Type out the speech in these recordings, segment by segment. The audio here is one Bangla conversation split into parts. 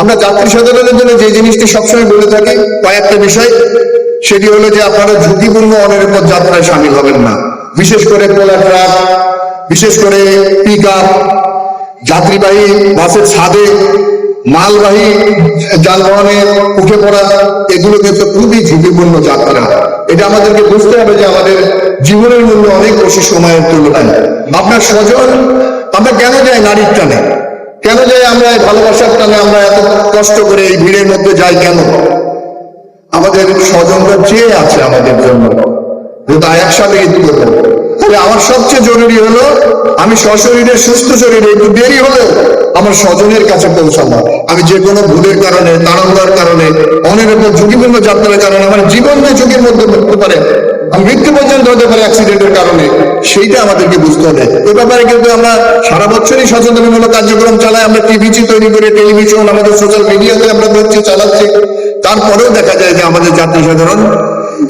আমরা যাত্রী সাধারণের জন্য যে জিনিসটি সবসময় বলে থাকি, কয়েকটা বিষয়। সেটি হলো যে আপনারা ঝুঁকিপূর্ণ অনিরাপদ যাত্রায় সামিল হবেন না। বিশেষ করে পোলা ট্রাক, বিশেষ করে পিক আপ যাত্রীবাহী বাসের ছাদে, মালবাহী যানবাহনে উঠে পড়া, এগুলো কিন্তু খুবই ঝুঁকিপূর্ণ যাত্রা। এটা আমাদেরকে বুঝতে হবে যে আমাদের জীবনের মূল্য অনেক বেশি সময়ের তুলনায়। আপনার স্বজন আমরা কেন যাই নারীর টানে? কেন যাই আমরা এই ভালোবাসার টানে আমরা এত কষ্ট করে এই ভিড়ের মধ্যে যাই কেন? আমাদের স্বজনরা চেয়ে আছে আমাদের জন্য। কিন্তু একসাথে ঈদ করব তাহলে আমার সবচেয়ে জরুরি হলো, আমি সশরীরে সুস্থ শরীরে একটু দেরি হলেও আমার স্বজনের কাছে পৌঁছাবো। আমি যে কোনো ভুলের কারণে, তাড়াহুড়ার কারণে অনিরাপদ ঝুঁকিপূর্ণ যাত্রার কারণে, আমার জীবন যে ঝুঁকির মধ্যে পড়তে পারে মৃত্যু পর্যন্ত হতে পারে অ্যাক্সিডেন্টের কারণে। সেইটা আমাদেরকে বুঝতে হবে। এ ব্যাপারে কিন্তু আমরা সারা বছরই সচেতনমূলক কার্যক্রম চালাই। আমরা টিভিসি তৈরি করে টেলিভিশন আমাদের সোশ্যাল মিডিয়াতে আমরা করছি চালাচ্ছি। তারপরেও দেখা যায় যে আমাদের যাত্রী সাধারণ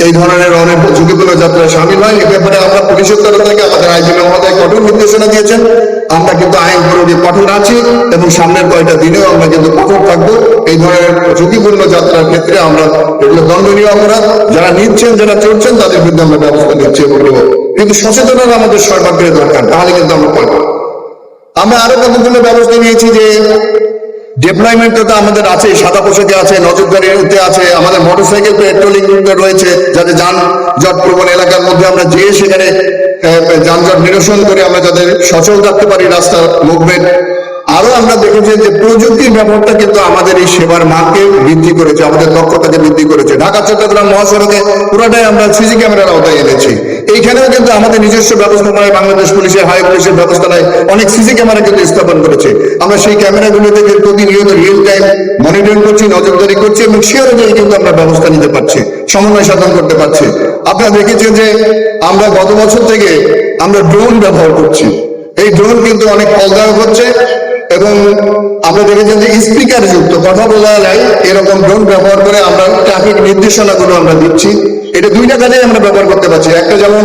এই ধরনের অনেক ঝুঁকিপূর্ণ যাত্রায় সামিল হয়। এ ব্যাপারে আমরা পুলিশের তরফ থেকে, আমাদের আইজিপি মহোদয় কঠোর নির্দেশনা দিয়েছেন। আমরা কিন্তু আইন প্রয়োগে কঠোর আছি এবং সামনের কয়টা দিনেও আমরা কিন্তু কঠোর থাকব। এই ধরনের ঝুঁকিপূর্ণ যাত্রার ক্ষেত্রে আমরা এগুলো দণ্ডনীয় অপরাধ যারা নিচ্ছেন, যারা চড়ছেন, তাদের বিরুদ্ধে আমরা ব্যবস্থা নিচ্ছি এবং। কিন্তু সচেতনতা আমাদের সর্বাগ্রে দরকার, তাহলে কিন্তু আমরা পারব আমরা আরও কতগুলো ব্যবস্থা নিয়েছি যে ডিপ্লয়মেন্ট তো আমাদের আছে সাদা পোশাকে আছে নজরদারিতে আছে, আমাদের মোটরসাইকেল পেট্রোলিং রয়েছে যাতে যানজট প্রবণ এলাকার মধ্যে আমরা যেয়ে সেখানে যানজট নিরসন করে আমরা যাদের সচল রাখতে পারি রাস্তার মুভমেন্ট আরও আমরা দেখেছি যে প্রযুক্তির ব্যবহারটা কিন্তু আমাদের এই সেবার মানকে বৃদ্ধি করেছে, আমাদের দক্ষতাকে বৃদ্ধি করেছে। ঢাকা, চট্টগ্রাম মহাসড়কে পুরোটাই আমরা সিসি ক্যামেরার আওতায় এনেছি। এইখানেও কিন্তু আমাদের নিজস্ব ব্যবস্থাপনায় বাংলাদেশ পুলিশের, হাই পুলিশের ব্যবস্থায় অনেক সিসি ক্যামেরা কিন্তু স্থাপন করেছে। আমরা সেই ক্যামেরাগুলো থেকে প্রতিনিয়ত রিয়েল টাইম মনিটরিং করছি, নজরদারি করছি এবং সে অনুযায়ী কিন্তু আমরা ব্যবস্থা নিতে পারছি, সমন্বয় সাধন করতে পারছি। আপনারা দেখেছেন যে আমরা গত বছর থেকে আমরা ড্রোন ব্যবহার করছি। এই ড্রোন কিন্তু অনেক ফলদায়ক হচ্ছে এবং আমরা দেখেছেন যে স্পিকার যুক্ত, কথা বলা যায়, এরকম ড্রোন ব্যবহার করে আমরা ট্রাফিক নির্দেশনাগুলো আমরা দিচ্ছি। এটা দুইটা কাজে আমরা ব্যবহার করতে পারছি। একটা যেমন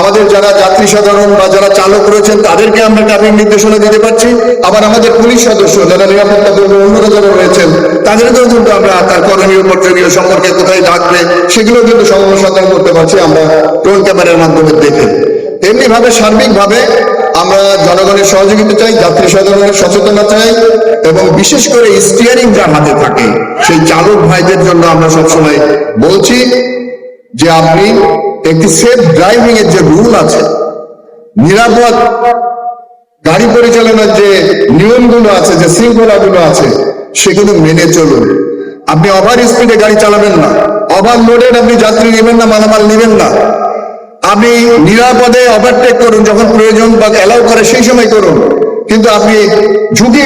আমাদের যারা যাত্রী সাধারণ বা যারা চালক রয়েছেন, তাদেরকে আমরা ট্রাফিক নির্দেশনা দিতে পারছি। আবার আমাদের পুলিশ সদস্য যারা নিরাপত্তা কর্মী অন্যরা যারা রয়েছেন, তাদেরকেও কিন্তু আমরা তার করণীয় কর্তব্য সম্পর্কে কোথায় ডাকবে, সেগুলো কিন্তু সমন্বয় করতে পারছি আমরা ড্রোন ক্যামেরার মাধ্যমে দেখে। এমনি ভাবে সার্বিক ভাবে আমরা জনগণের সহযোগিতা চাই, যাত্রী সাধারণের সচেতনতা চাই এবং বিশেষ করে স্টিয়ারিং যার হাতে থাকে, সেই চালক ভাইদের জন্য আমরা সবসময় বলছি যে আপনি একটি সেফ ড্রাইভিং এর যে রুল আছে, নিরাপদ গাড়ি পরিচালনার যে নিয়মগুলো আছে, যে শৃঙ্খলাগুলো আছে সেগুলো মেনে চলুন। আপনি ওভার স্পিডে গাড়ি চালাবেন না ওভার লোডেড আপনি যাত্রী নেবেন না, মালামাল নেবেন না। আপনি নিরাপদে ওভারটেক করুন, যখন প্রয়োজন বা অ্যালাউ করে, সেই সময় করুন। কিন্তু আপনি ঝুঁকি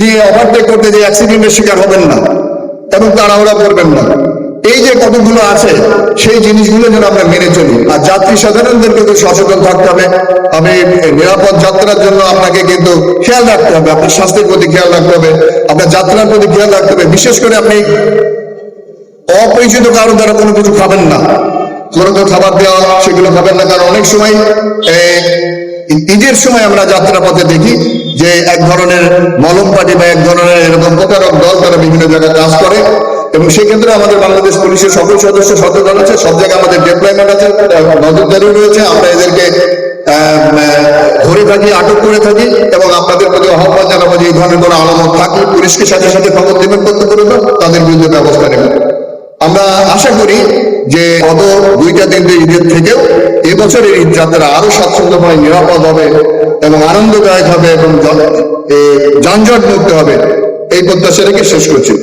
দিয়ে ওভারটেক করতে যে অ্যাক্সিডেন্টের শিকার হবেন না এবং তাড়াহুড়া করবেন না। এই যে কতগুলো আছে, সেই জিনিসগুলো যেন আমরা মেনে চলি। আর যাত্রী সাধারণদেরকে তো সচেতন থাকতে হবে। আমি নিরাপদ যাত্রার জন্য আপনাকে কিন্তু খেয়াল রাখতে হবে। আপনার স্বাস্থ্যের প্রতি খেয়াল রাখতে হবে। আপনার যাত্রার প্রতি খেয়াল রাখতে হবে। বিশেষ করে আপনি অপরিচিত কারও দ্বারা কোনো কিছু খাবেন না। কোনো তো খাবার দেওয়া, সেগুলো খাবেন না। কারণ অনেক সময় ঈদের সময় আমরা যাত্রা পথে দেখি যে এক ধরনের মলম পার্টি বা এক ধরনের এরকম প্রতারক দল তারা বিভিন্ন জায়গায় কাজ করে। এবং সেক্ষেত্রে আমাদের বাংলাদেশ পুলিশের সকল সদস্য সচেতন আছে, সব জায়গায় আমাদের ডেপ্লয়মেন্ট আছে নজরদারি রয়েছে, আমরা এদেরকে ধরে থাকি, আটক করে থাকি এবং আপনাদের প্রতি আহ্বান জানাব যে এই ধরনের কোনো আলামত থাকলে পুলিশকে সাথে সাথে খবর দেবেন কর্তব্য তাদের বিরুদ্ধে ব্যবস্থা নেবেন। আমরা আশা করি যে গত দুইটা তিনটে ঈদের থেকেও এবছরের ঈদ যাত্রা আরও স্বাচ্ছন্দ্যময়, নিরাপদ হবে এবং আনন্দদায়ক হবে এবং যানজট মুক্ত হবে। এই প্রত্যাশা রেখে শেষ করছি।